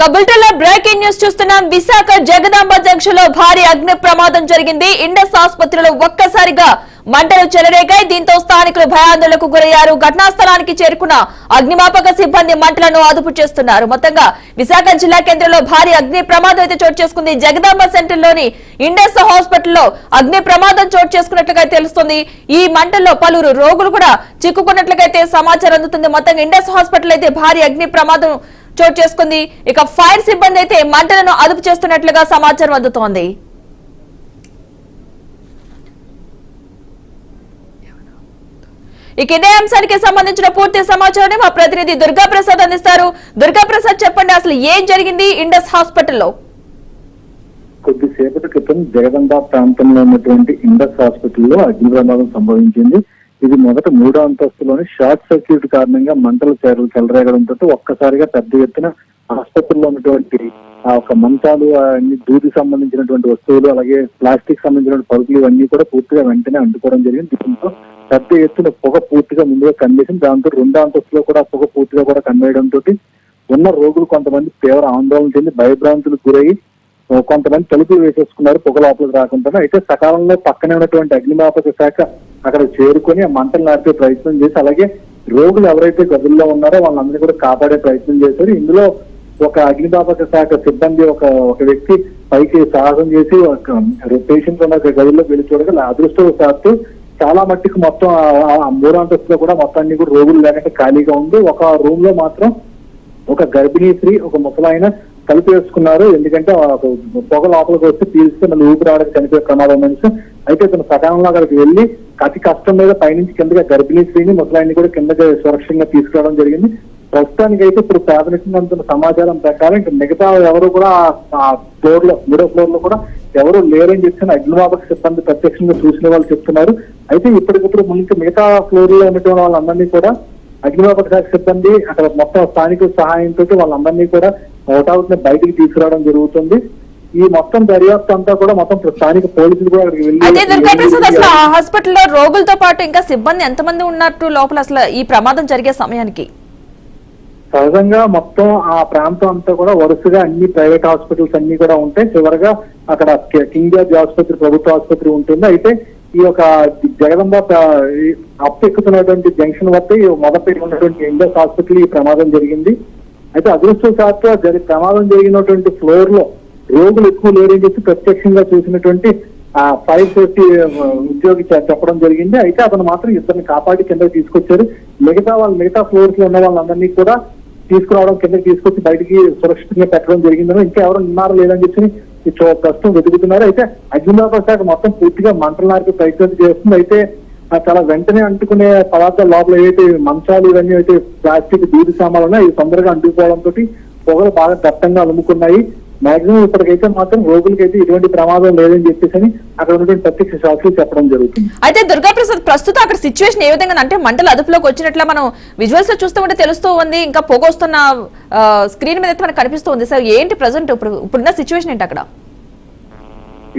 కబుల్టల్లో breaking news చూస్తున్నాం విశాఖ జగదాంబ జంక్షన్లో భారీ అగ్ని ప్రమాదం జరిగింది. ఇండస్ ఆసుపత్రిలో ఒక్కసారిగా మంటలు చెలరేగాయి. దీంతో స్థానికులు భయాందోళనకు గురయ్యారు. ఘటనా స్థలానికి చేరుకున్న అగ్నిమాపక సిబ్బంది మంటలను అదుపు చేస్తున్నారు. మొత్తంగా విశాఖ జిల్లా కేంద్రంలో భారీ అగ్ని ప్రమాదం అయితే చోటు చేసుకుంది. జగదాంబ సెంటర్లోని ఇండస్ హాస్పిటల్లో అగ్ని ప్రమాదం చోటు చేసుకున్నట్లుగా తెలుస్తుంది. ఈ మంటల్లో పలువురు రోగులు కూడా చిక్కుకున్నట్లుగా అయితే సమాచారం అందుతుంది. మొత్తంగా ఇండస్ హాస్పిటల్ అయితే భారీ అగ్ని ప్రమాదం చోటు చేసుకుంది. ఇక ఫైర్ సిబ్బంది అయితే మంటలను అదుపు చేస్తున్నట్లుగా సమాచారం అందుతోంది. ఇక ఇదే అంశానికి సంబంధించిన పూర్తి సమాచారాన్ని మా ప్రతినిధి దుర్గా ప్రసాద్ అందిస్తారు. దుర్గా ప్రసాద్ చెప్పండి అసలు ఏం జరిగింది ఇండస్ హాస్పిటల్లో? కొద్దిసేపటి క్రితం జగదంబ ప్రాంతంలో ఉన్నటువంటి ఇండస్ హాస్పిటల్లో అగ్ని ప్రమాదం సంభవించింది. ఇది మొదట మూడో అంతస్తులోని షార్ట్ సర్క్యూట్ కారణంగా మంటలు చెరలు చెలరేగడంతో ఒక్కసారిగా పెద్ద ఎత్తున ఆసుపత్రిలో ఉన్నటువంటి ఆ ఒక మంచాలు అన్ని దూది సంబంధించినటువంటి వస్తువులు అలాగే ప్లాస్టిక్ సంబంధించిన పరుపులు ఇవన్నీ కూడా పూర్తిగా వెంటనే అంటుకోవడం జరిగింది. దీంతో పెద్ద ఎత్తున పొగ పూర్తిగా ముందుగా కనిపించింది. దాంతో రెండో అంతస్తులో కూడా పొగ పూర్తిగా కూడా కన్వేయడంతో ఉన్న రోగులు కొంతమంది తీవ్ర ఆందోళన చెంది భయభ్రాంతులకు గురయ్యి కొంతమంది తలుపులు వేసేసుకున్నారు పొగ లోపలికి రాకుండా అయితే సకాలంలో పక్కనే ఉన్నటువంటి అగ్నిమాపక శాఖ అక్కడ చేరుకొని ఆ మంటలు నాటే ప్రయత్నం చేసి అలాగే రోగులు ఎవరైతే గదుల్లో ఉన్నారో వాళ్ళందరినీ కూడా కాపాడే ప్రయత్నం చేశారు. ఇందులో ఒక అగ్నిమాపక శాఖ సిబ్బంది ఒక ఒక వ్యక్తి పైకి సాహసం చేసి ఒక పేషెంట్ ఉన్న ఒక గదిలో వెళ్ళి చూడగా అదృష్టవశాత్తు చాలా మట్టికి మొత్తం ఆ- మూడో అంతస్తులో కూడా మొత్తం అన్ని కూడా రోగులు లేకుండా ఖాళీగా ఉంది. ఒక రూమ్లో మాత్రం ఒక గర్భిణీ స్త్రీ ఒక ముసలాయన కలిపేసుకున్నారు. ఎందుకంటే పొగ లోపలికి వచ్చి పీల్స్తే మళ్ళీ ఊపిరి రావడానికి చనిపోయే ప్రమాదం మనిషి అయితే ఇతను సకాలంలో అక్కడికి వెళ్ళి అతి కష్టం మీద పైనుంచి కిందగా గర్భిణీ స్త్రీని ముసలాయిని కూడా కిందకి సురక్షంగా తీసుకురావడం జరిగింది. ప్రస్తుతానికి అయితే ఇప్పుడు ప్రాథమికంగా అందుతున్న సమాచారం ప్రకారం ఇంకా మిగతా ఎవరు కూడా ఆ- ఫ్లోర్లో మూడో ఫ్లోర్లో కూడా ఎవరు లేరని చెప్పిన అగ్నిమాపక సిబ్బంది ప్రత్యక్షంగా చూసిన వాళ్ళు చెప్తున్నారు. అయితే ఇప్పటికిప్పుడు ముందు మిగతా ఫ్లోర్లో ఉన్నటువంటి వాళ్ళందరినీ కూడా అగ్నిమాపక శాఖ సిబ్బంది అక్కడ మొత్తం స్థానికుల సహాయంతో వాళ్ళందరినీ కూడా అవుట్ బయటికి తీసుకురావడం జరుగుతుంది. ఈ మొత్తం దర్యాప్తు అంతా కూడా మొత్తం స్థానిక పోలీసులు కూడా అక్కడికి వెళ్ళి హాస్పిటల్లో రోగులతో పాటు ఇంకా సిబ్బంది ఎంతమంది ఉన్నట్టు లోపల అసలు ఈ ప్రమాదం జరిగే సమయానికి? సహజంగా మొత్తం ఆ ప్రాంతం అంతా కూడా వరుసగా అన్ని ప్రైవేట్ హాస్పిటల్స్ అన్ని కూడా ఉంటాయి. చివరగా అక్కడ కింగ్ జార్జ్ ఆసుపత్రి ప్రభుత్వ ఆసుపత్రి ఉంటుంది. అయితే ఈ యొక్క జగదంబ అప్పు ఎక్కుతున్నటువంటి జంక్షన్ వద్ద మొదటి ఉన్నటువంటి ఇండస్ హాస్పిటల్ ఈ ప్రమాదం జరిగింది. అయితే అదృష్టవశాత్తు జరి ప్రమాదం జరిగినటువంటి ఫ్లోర్లో రోగులు ఎక్కువ లేరని చెప్పి ప్రత్యక్షంగా చూసినటువంటి ఆ ఫైర్ సేఫ్టీ ఉద్యోగి చెప్పడం జరిగింది. అయితే అతను మాత్రం ఇద్దరిని కాపాడి కిందకి తీసుకొచ్చారు. మిగతా వాళ్ళు మిగతా ఫ్లోర్స్లో ఉన్న వాళ్ళందరినీ కూడా తీసుకురావడం కిందకి తీసుకొచ్చి బయటికి సురక్షితంగా పెట్టడం జరిగిందని ఇంకా ఎవరు ఉన్నారో లేదని చెప్పి ప్రస్తుతం వెతుకుతున్నారు. అయితే అగ్నిమాపక శాఖ మొత్తం పూర్తిగా మంటలు నారికి ప్రయత్నం చేస్తుంది. అయితే చాలా వెంటనే అంటుకునే పదార్థాల లోపల ఏవైతే మంచాలు ఇవన్నీ అయితే ప్లాస్టిక్ దూది సామాన్లు ఉన్నాయి ఇవి తొందరగా అంటుకోవడంతో పొగలు బాగా దట్టంగా అలుముకున్నాయి. మాక్సిమం ఇప్పటికైతే మాత్రం రోగులకైతే ఎటువంటి ప్రమాదం లేదని చెప్పేసి అక్కడ ఉన్నటువంటి ప్రత్యక్ష సాక్షులు చెప్పడం జరుగుతుంది. అయితే దుర్గా ప్రసాద్ ప్రస్తుతం అక్కడ సిచ్యువేషన్ ఏ విధంగా అంటే మంటలు అదుపులోకి వచ్చినట్ల మనం విజువల్స్లో చూస్తూ ఉంటే తెలుస్తూ ఉంది. ఇంకా పొగ వస్తున్న స్క్రీన్ మీద అయితే మనకు కనిపిస్తూ ఉంది. సార్ ఏంటి ప్రజెంట్ ఇప్పుడు? ఇప్పుడున్న సిచ్యువేషన్ ఏంటి అక్కడ?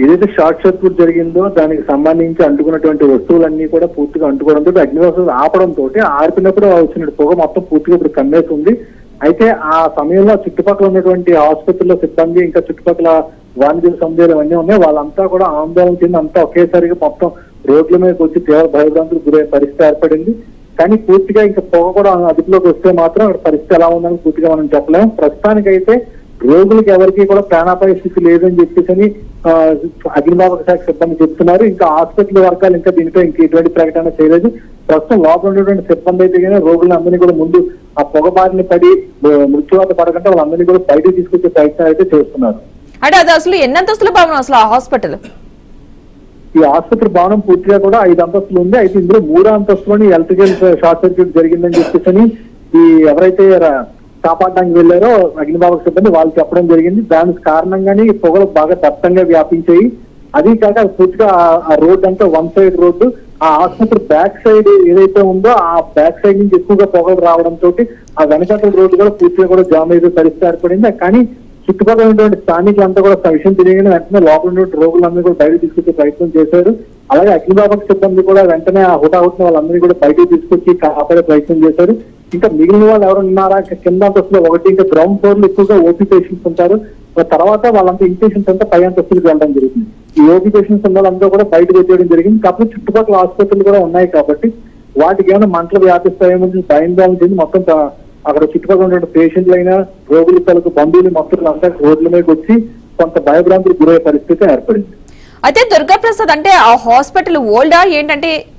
ఏదైతే షార్ట్ సర్క్యూట్ జరిగిందో దానికి సంబంధించి అంటుకున్నటువంటి వస్తువులన్నీ కూడా పూర్తిగా అంటుకోవడంతో అగ్నివాసులు ఆపడంతో ఆర్పినప్పుడు వచ్చిన పొగ మొత్తం పూర్తిగా ఇప్పుడు కమ్మేస్తుంది. అయితే ఆ సమయంలో చుట్టుపక్కల ఉన్నటువంటి ఆసుపత్రిలో సిబ్బంది ఇంకా చుట్టుపక్కల వాణిజ్య సముదాయాలు అన్నీ ఉన్నాయి. వాళ్ళంతా కూడా ఆందోళన చెంది అంతా ఒకేసారిగా మొత్తం రోడ్ల మీదకి వచ్చి తీవ్ర భయభ్రాంతులు గురే పరిస్థితి ఏర్పడింది. కానీ పూర్తిగా ఇంకా పొగ కూడా అదుపులోకి వస్తే మాత్రం అక్కడ పరిస్థితి ఎలా ఉందని పూర్తిగా మనం చెప్పలేము ప్రస్తుతానికైతే రోగులకు ఎవరికి కూడా ప్రాణాపాయ స్థితి లేదని చెప్పేసి అని, అగ్నిమాపక శాఖ సిబ్బంది చెప్తున్నారు. ఇంకా హాస్పిటల్ వర్గాలు ఇంకా దీనిపై ఇంకా ఎటువంటి ప్రకటన చేయలేదు. ప్రస్తుతం లోపల ఉన్నటువంటి సిబ్బంది అయితే కానీ రోగులందరినీ కూడా ముందు ఆ పొగ బారిన పడి మృత్యువాత పడకుండా వాళ్ళందరినీ కూడా బయటకు తీసుకొచ్చే ప్రయత్నాలు అయితే చేస్తున్నారు. అంటే అది అసలు ఎన్ని అంతస్తుల భవనం అసలు ఆ హాస్పిటల్? ఈ ఆసుపత్రి భవనం పూర్తిగా కూడా ఐదు అంతస్తులు ఉంది. అయితే ఇందులో మూడో అంతస్తులోని ఎలక్ట్రికల్ షార్ట్ సర్క్యూట్ జరిగిందని చెప్పేసి అని ఈ ఎవరైతే కాపాడడానికి వెళ్ళారో అగ్నిబాబు సిబ్బంది వాళ్ళు చెప్పడం జరిగింది. దానికి కారణంగానే ఈ పొగలు బాగా దట్టంగా వ్యాపించాయి. అది కాక పూర్తిగా ఆ- రోడ్ అంతా వన్ సైడ్ రోడ్డు. ఆ ఆసుపత్రి బ్యాక్ సైడ్ ఏదైతే ఉందో ఆ బ్యాక్ సైడ్ నుంచి ఎక్కువగా పొగలు రావడంతో ఆ వెనకాల రోడ్డు కూడా పూర్తిగా కూడా జామ్ అయ్యే పరిస్థితి ఏర్పడింది. కానీ చుట్టుపక్కల ఉన్నటువంటి స్థానికులంతా కూడా విషయం తెలియగానే వెంటనే లోపల ఉన్నటువంటి రోగులందరూ కూడా బయటకు తీసుకొచ్చే ప్రయత్నం చేశారు. అలాగే అగ్నిబాపక సిబ్బంది కూడా వెంటనే ఆ హుటాహుటిన వాళ్ళందరినీ కూడా బయటకు తీసుకొచ్చి కాపాడే ప్రయత్నం చేశారు. ఇంకా మిగిలిన వాళ్ళు ఎవరు ఉన్నారా? ఇంకా కింద అంతస్తులో ఒకటి ఇంకా గ్రౌండ్ ఫ్లోర్లో ఎక్కువగా ఓపీ పేషెంట్స్ ఉంటారు. తర్వాత వాళ్ళంతా ఇంపేషెంట్స్ అంతా పై అంతస్తులకు వెళ్ళడం జరిగింది. ఈ ఓపీ పేషెంట్స్ ఉన్న వాళ్ళంతా కూడా బయటకు వచ్చేయడం జరిగింది. కాకపోతే చుట్టుపక్కల ఆసుపత్రులు కూడా ఉన్నాయి కాబట్టి వాటికి ఏమైనా మంటలు వ్యాపిస్తాయేమో భయం చెంది మొత్తం అక్కడ చుట్టుపక్కల ఉన్న పేషెంట్లు అయినా రోగుల తలకు బంధువులు మొత్తం అంతా రోడ్ల మీదకి వచ్చి కొంత భయభ్రాంతులు గురయ్యే పరిస్థితి ఏర్పడింది. అయితే దుర్గాప్రసాద్ అంటే ఆ హాస్పిటల్ ఓల్డా? ఏంటంటే